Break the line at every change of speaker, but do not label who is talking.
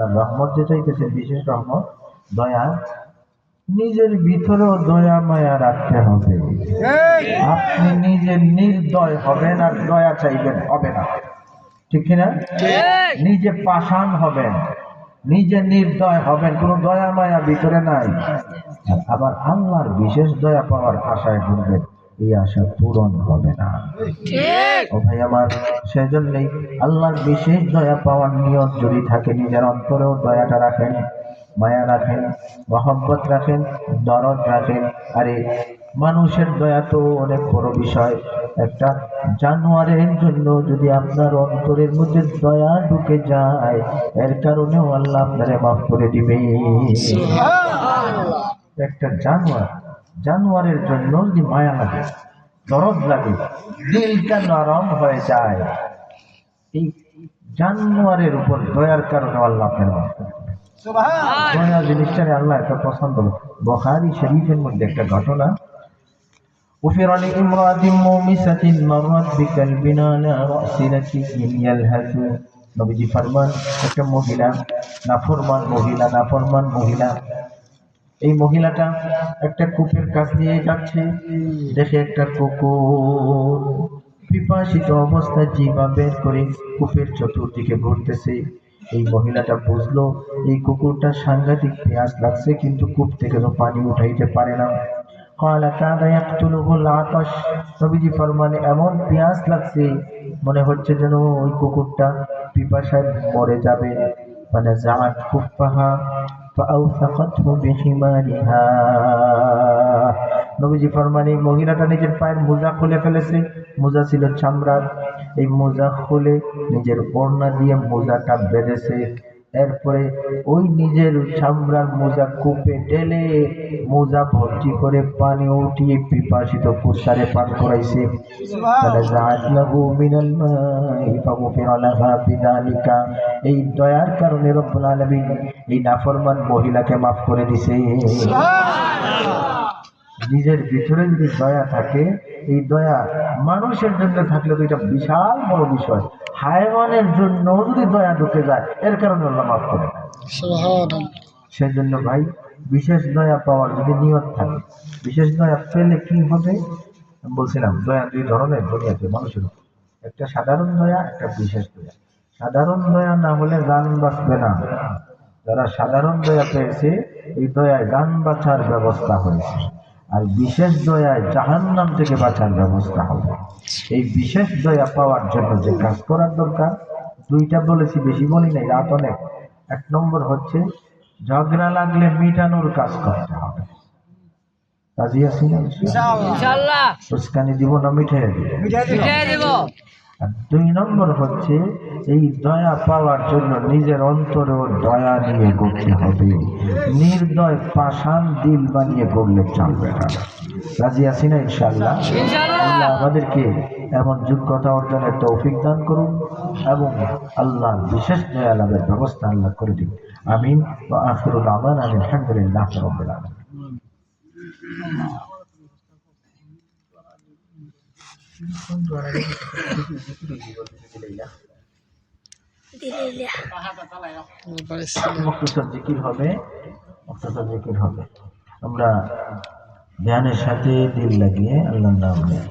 তার রহমত যে চাইতেছে বিশেষ রহমত দয়া নিজের ভিতরেও দয়া মায়া রাখতে হবে। আপনি নিজে নির্দয় হবেন আর দয়া চাইবেন হবে না। ঠিক কিনা? নিজে পাষাণ হবেন নিজে নির্দয় হবেন কোনো দয়া মায়া ভিতরে নাই। আবার আল্লাহর বিশেষ দয়া পাওয়ার আশায় ঘুরবেন এই আশা পূরণ হবে না। ও ভাই আমার সেজন্যই আল্লাহর বিশেষ দয়া পাওয়ার নিয়ত যদি থাকে নিজের অন্তরেও দয়াটা রাখেন মায়া রাখেন মহব্বত রাখেন দরদ রাখেন। আরে মানুষের দয়া তো অনেক বড় বিষয়। একটা জানোয়ারের জন্য যদি আপনার অন্তরের মধ্যে দয়া ঢুকে যায় এর কারণেও আল্লাহ আপনারে মাফ করে দিবে একটা জানোয়ার জানোয়ারের জন্য যদি মায়া লাগে দরদ লাগে দিলটা নরম হয়ে যায় এই জানোয়ারের উপর দয়ার কারণে আল্লাহ আপনার মাফ করে দিবে। দয়া জিনিসটারে আল্লাহ এত পছন্দ বখারি শরীফের মধ্যে একটা ঘটনা غفر لامرأة مومسة مرت بكلبنا على رأس ركب يلهث নবীজি ফরমান একটা মহিলা নাফরমান মহিলা নাফরমান মহিলা এই মহিলাটা একটা কূপের কাছ দিয়ে যাচ্ছে, দেখে একটা কুকুর পিপাসিত অবস্থায় জিবা বের করে কূপের চতুর্দিকে ঘুরতেছে এই মহিলাটা বুঝলো, এই কুকুরটা সাংঘাতিক পেঁয়াজ লাগছে, কিন্তু কূপ থেকে তো পানি উঠাইতে পারে না। কয়লা কাদা ইয়াকতুলুহুল আতাশ নবীজি ফরমানে, এমন পেঁয়াজ লাগছে, মনে হচ্ছে যেন ওই কুকুরটা পিপাসায় মরে যাবে। মানে জাহাজ কুফাহা فأوثقته بحمارها নবীজি ফরমানে এই মহিলাটা নিজের পায়ের মোজা খুলে ফেলেছে মোজা ছিল চামড়ার এই মোজা খুলে নিজের ওড়না দিয়ে মোজাটা বেঁধেছে এরপরে ওই নিজের চামড়ার মোজা কূপে ঢেলে মোজা ভর্তি করে পানি উঠিয়ে পিপাসিত পুষারে পান করাইছে। এই দয়ার কারণে রব্বুল আলমিন এই নাফরমান মহিলাকে মাফ করে দিছে। নিজের ভিতরে যদি দয়া থাকে এই দয়া মানুষের জন্য থাকলে তো এটা বিশাল বড় বিষয়। হায়ওয়ানের জন্য যদি দয়া ঢুকে যায় এর কারণে আল্লাহ মাফ করে। সেজন্য ভাই বিশেষ দয়া পাওয়ার যদি নিয়ত থাকে বিশেষ দয়া পেলে কি হবে? বলছিলাম দয়া দুই ধরনের দুনিয়াতে মানুষের একটা সাধারণ দয়া একটা বিশেষ দয়া। সাধারণ দয়া না হলে গান বাঁচবে না। যারা সাধারণ দয়া পেয়েছে এই দয়ায় গান বাঁচার ব্যবস্থা হয়েছে। আর বিশেষ দয়ায় জাহান্নাম থেকে বাঁচার ব্যবস্থা হবে। এই বিশেষ দয়া পাওয়ার জন্য যে কাজ করার দরকার দুইটা বলেছি বেশি বলি নাই রাত অনেক। এক নম্বর হচ্ছে ঝগড়া লাগলে মিটানোর কাজ করতে হবে। রাজি আছি না উস্কানি দিব না মিঠাই দিব। দুই নম্বর হচ্ছে এই দয়া পাওয়ার জন্য নিজের অন্তরেও দয়া নিয়ে করতে হবে। নির্দয় পাষাণ দিল বানিয়ে করলে চলবে না। রাজি আছি না ইনশাল্লাহ আল্লাহ আমাদেরকে এমন যোগ্যতা অর্জনের তৌফিক দান করুন এবং আল্লাহ বিশেষ দয়া লাভের ব্যবস্থা আল্লাহ করে দিন। আমিন। ও আখিরুল আমান আলহামদুলিল্লাহ রব্বুল আলামিন। আমরা ধ্যানের সাথে দিল লাগিয়ে আল্লাহ নাম নেই